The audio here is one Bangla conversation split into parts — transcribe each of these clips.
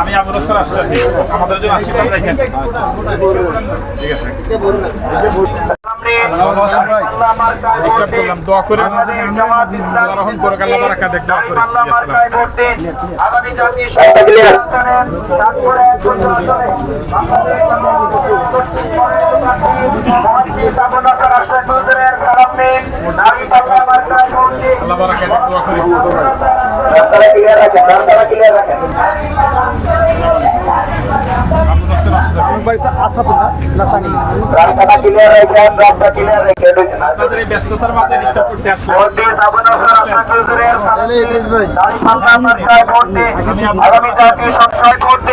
আমি আশরাফি আমাদের জন্য আশীর্বাদ রাখেন ঠিক আছে। ডিস্টার্ব করলাম দোয়া করে রহম করে আল্লাহ বারাকা দেখ দোয়া করে। আগামী জাতীয় সংসদের তারপরে ব্যস্ততার মাঝে ডিস্টার্ব করতে আসলাম তাহলে ইদ্রিস ভাই আগামী জাতীয় সংসদ করতে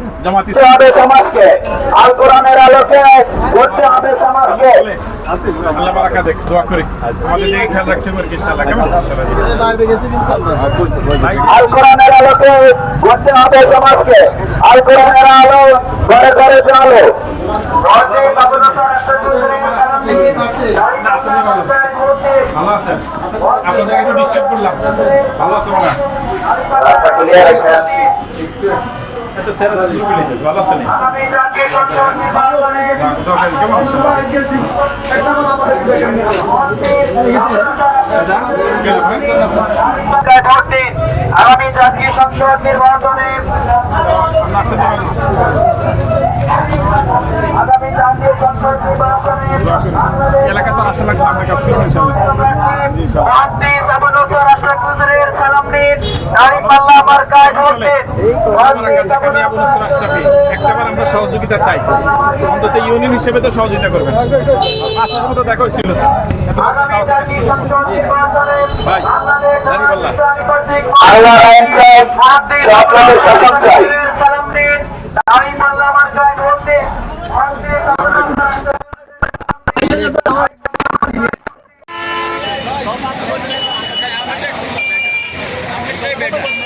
করতে হবে সমাজকে। আল কোরআনের আলোকে করতে হবে সমাজকে। আল কোরআনের আলোকে করতে হবে সমাজকে। আল কোরআনের আলো ঘরে ঘরে চলো। ভালো আছেন? আপনাদের একটু ডিস্টার্ব করলাম। ভালো আছে আগামী জাতীয় সংসদ নির্বাচনে আগামী জাতীয় সংসদ নির্বাচনে এলাকা তো আসা লাগবে আমরা কাজ করব দাঁড়িপাল্লা মার্কায় ভোট দিন একটাবার আমরা সহযোগিতা চাই। অন্তত ইউনিয়ন হিসেবে তো সহযোগিতা করবেন। আসার মতো দেখা হয়েছিল। জাতীয় ভাই, দাঁড়িপাল্লা। আল্লাহ শাসন চাই। দাঁড়িপাল্লা 这这这